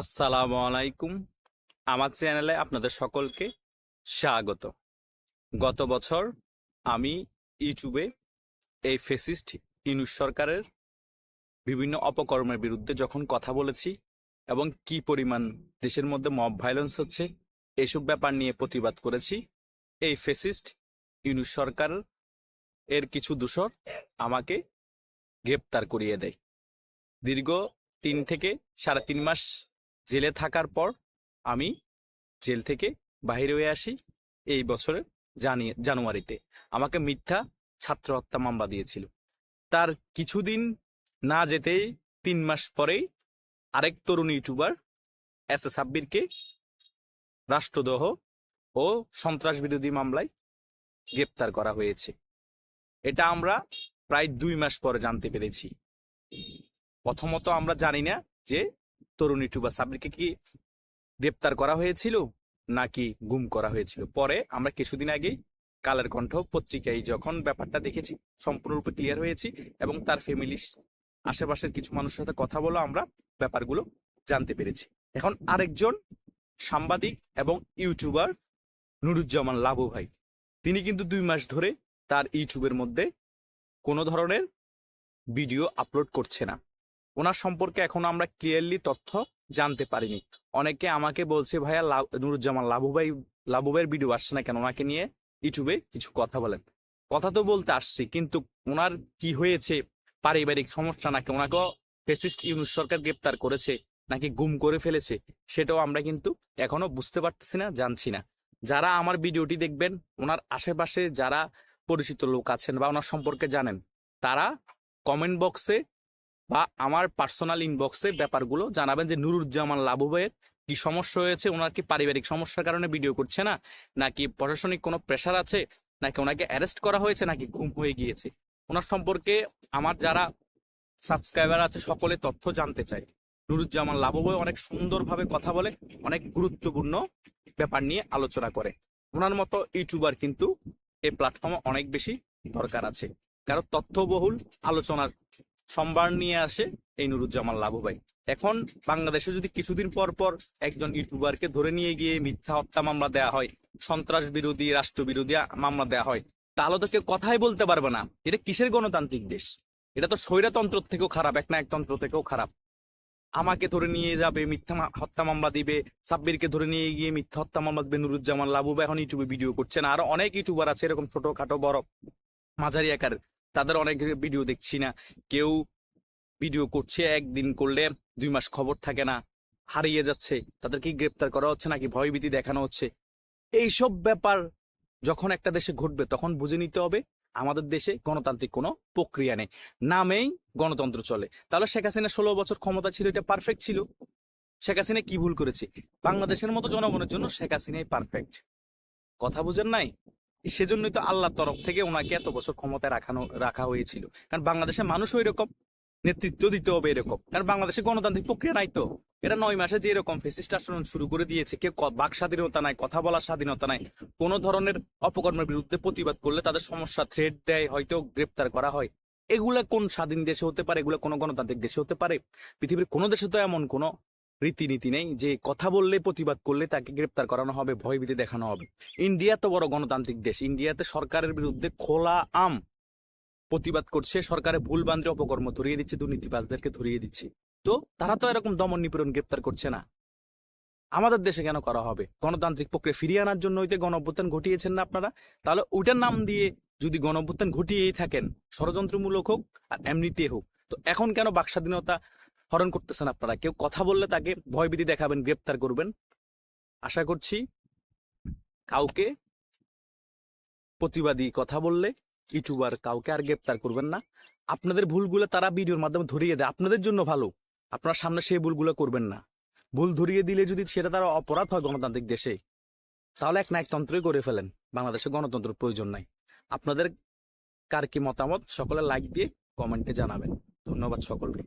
আসসালামু আলাইকুম। আমার চ্যানেলে আপনাদের সকলকে স্বাগত। গত বছর আমি ইউটিউবে এই ফেসিস্ট ইনুস সরকারের বিভিন্ন অপকর্মের বিরুদ্ধে যখন কথা বলেছি এবং কি পরিমাণ দেশের মধ্যে মব ভায়োলেন্স হচ্ছে এইসব ব্যাপার নিয়ে প্রতিবাদ করেছি, এই ফেসিস্ট ইনুস সরকার এর কিছু দূষর আমাকে গ্রেপ্তার করিয়ে দেয়। দীর্ঘ তিন থেকে সাড়ে তিন মাস জেলে থাকার পর আমি জেল থেকে বাহির হয়ে আসি এই বছরের জানিয়ে জানুয়ারিতে। আমাকে মিথ্যা ছাত্র হত্যা মামলা দিয়েছিল। তার কিছুদিন না যেতেই তিন মাস পরেই আরেক তরুণ ইউটিউবার এস এ সাব্বিরকে রাষ্ট্রদ্রোহ ও সন্ত্রাস বিরোধী মামলায় গ্রেপ্তার করা হয়েছে। এটা আমরা প্রায় দুই মাস পরে জানতে পেরেছি। প্রথমত আমরা জানি না যে তরুণ ইউটিউবার সাবরিকে কি গ্রেপ্তার করা হয়েছিল? নাকি গুম করা হয়েছিল? পরে আমরা কিছুদিন আগেই কালের কণ্ঠ পত্রিকায় যখন ব্যাপারটা দেখেছি, সম্পূর্ণরূপে ক্লিয়ার হয়েছি এবং তার ফ্যামিলি আশেপাশের কিছু মানুষের সাথে কথা বলে আমরা ব্যাপারগুলো জানতে পেরেছি। এখন আরেকজন সাংবাদিক এবং ইউটিউবার নুরুজ্জামান লাবু ভাই, তিনি কিন্তু দুই মাস ধরে তার ইউটিউবের মধ্যে কোনো ধরনের ভিডিও আপলোড করছে না। ওনার সম্পর্কে এখনও আমরা ক্লিয়ারলি তথ্য জানতে পারিনি। অনেকে আমাকে বলছে, ভাইয়া নুরুজ্জামান লাবু ভাই লাবু ভাইয়ের ভিডিও আসছে না কেন? ওনাকে নিয়ে ইউটিউবে কিছু কথা বলেন। কথা তো বলতে আসছি, কিন্তু ওনার কি হয়েছে? পারিবারিক সমস্যা নাকি ওনাকে ফেসিস্ট ইউনুস সরকার গ্রেপ্তার করেছে, নাকি গুম করে ফেলেছে, সেটাও আমরা কিন্তু এখনও বুঝতে পারতেছি না, জানছি না। যারা আমার ভিডিওটি দেখবেন, ওনার আশেপাশে যারা পরিচিত লোক আছেন বা ওনার সম্পর্কে জানেন, তারা কমেন্ট বক্সে বা আমার পার্সোনাল ইনবক্সে ব্যাপারগুলো জানাবেন যে নুরুজ্জামান লাবু ভাইয়ের কি সমস্যা হয়েছে, ওনার কি পারিবারিক সমস্যার কারণে ভিডিও করছে না, নাকি প্রশাসনিক কোনো প্রেশার আছে, নাকি ওনাকে অ্যারেস্ট করা হয়েছে, নাকি গুম হয়ে গিয়েছে? ওনার সম্পর্কে আমার যারা সাবস্ক্রাইবার আছে, সকলে তথ্য জানতে চাই। নুরুজ্জামান ভাই অনেক সুন্দরভাবে কথা বলে, অনেক গুরুত্বপূর্ণ ব্যাপার নিয়ে আলোচনা করে। ওনার মতো ইউটিউবার কিন্তু এই প্ল্যাটফর্মে অনেক বেশি দরকার আছে। কারণ তথ্যবহুল আলোচনার সম্ভার নিয়ে আসে এই নুরুজ্জামান লাবু ভাই। এখন বাংলাদেশে যদি কিছুদিন পর পর একজন ইউটিউবারকে ধরে নিয়ে গিয়ে মিথ্যা হত্যা মামলা দেওয়া হয়, সন্ত্রাস বিরোধী, রাষ্ট্র বিরোধী মামলা দেওয়া হয়, তাহলে তো কেউ কথাই বলতে পারবে না। এটা কিসের গণতান্ত্রিক দেশ? এটা তো স্বৈরতন্ত্র থেকেও খারাপ, এক না একতন্ত্র থেকেও খারাপ। আমাকে ধরে নিয়ে যাবে, মিথ্যা হত্যা মামলা দিবে, সাব্বিরকে ধরে নিয়ে গিয়ে মিথ্যা হত্যা মামলা দিবে নুরুজ্জামান লাবু এখন ইউটিউবে ভিডিও করছেন। আরও অনেক ইউটিউবার আছে, এরকম ছোটখাটো, বড়, মাঝারি আকার তাদের অনেক ভিডিও দেখছি না। কেউ ভিডিও করছে, একদিন করলে দুই মাস খবর থাকে না, হারিয়ে যাচ্ছে। তাদেরকে গ্রেপ্তার করা হচ্ছে নাকি? ভয়ভীতি দেখানো হচ্ছে। এইসব ব্যাপার যখন একটা দেশে ঘটবে, তখন বুঝে নিতে হবে, আমাদের দেশে গণতান্ত্রিক কোনো প্রক্রিয়া নেই। নামেই গণতন্ত্র চলে। তাহলে শেখ হাসিনা ষোলো বছর ক্ষমতা ছিল, এটা পারফেক্ট ছিল। শেখ হাসিনা কি ভুল করেছে? বাংলাদেশের মতো জনগণের জন্য শেখ হাসিনাই পারফেক্ট কথা বুঝেন নাই? সেজন্যই তো আল্লাহর তরফ থেকে ওনাকে এত বছর ক্ষমতায় রাখানো, রাখা হয়েছিল। কারণ বাংলাদেশের মানুষ ওই রকম নেতৃত্ব দিতে হবে এরকম। কারণ বাংলাদেশে গণতান্ত্রিক প্রক্রিয়া নাই তো। এটা নয় মাসে যে এরকম ফেসিস্ট আচরণ শুরু করে দিয়েছে, কেউ বাক স্বাধীনতা নাই, কথা বলার স্বাধীনতা নাই, কোন ধরনের অপকর্মের বিরুদ্ধে প্রতিবাদ করলে তাদের সমস্যা থ্রেড দেয়, হয়তো গ্রেপ্তার করা হয়। এগুলা কোন স্বাধীন দেশে হতে পারে, এগুলা কোন গণতান্ত্রিক দেশে হতে পারে? পৃথিবীর কোনো দেশে তো এমন কোনো রীতিনীতি নেই যে কথা বললে প্রতিবাদ করলে তাকে গ্রেপ্তার করানো হবে, ভয়ভীতি দেখানো হবে। ইন্ডিয়া তো বড় গণতান্ত্রিক দেশ। ইন্ডিয়াতে সরকারের বিরুদ্ধে খোলা আম প্রতিবাদ করছে। সরকারে ভুল বান্ধে অপকর্ম ধরিয়ে দিচ্ছে, দুর্নীতিবাজদেরকে ধরিয়ে দিচ্ছে। তো তারা তো এরকম দমন নিপীড়ন গ্রেপ্তার করছে না। আমাদের দেশে কেন করা হবে? গণতান্ত্রিক প্রক্রিয়া ফিরিয়ে আনার জন্য হইতে গণ অভ্যুত্থান ঘটিয়েছেন না আপনারা? তাহলে ওইটার নাম দিয়ে যদি গণ অভ্যুত্থান ঘটিয়েই থাকেন, ষড়যন্ত্রমূলক হোক আর এমনিতে হোক, তো এখন কেন বাক স্বাধীনতা হরণ করতেছেন আপনারা। কেউ কথা বললে তাকে ভয়ভীতি দেখাবেন, গ্রেপ্তার করবেন। আশা করছি কাউকে প্রতিবাদী কথা বললে ইউটিউবার কাউকে আর গ্রেপ্তার করবেন না। আপনাদের ভুলগুলো তারা ভিডিওর মাধ্যমে ধরিয়ে দেয়। আপনাদের জন্য ভালো। আপনার সামনে সেই ভুলগুলো করবেন না। ভুল ধরিয়ে দিলে যদি সেটা তারা অপরাধ হয় গণতান্ত্রিক দেশে, তাহলে এক না এক করে ফেলেন। বাংলাদেশে গণতন্ত্র প্রয়োজন নাই। আপনাদের কার কি মতামত? সকলে লাইক দিয়ে কমেন্টে জানাবেন। ধন্যবাদ সকলকে।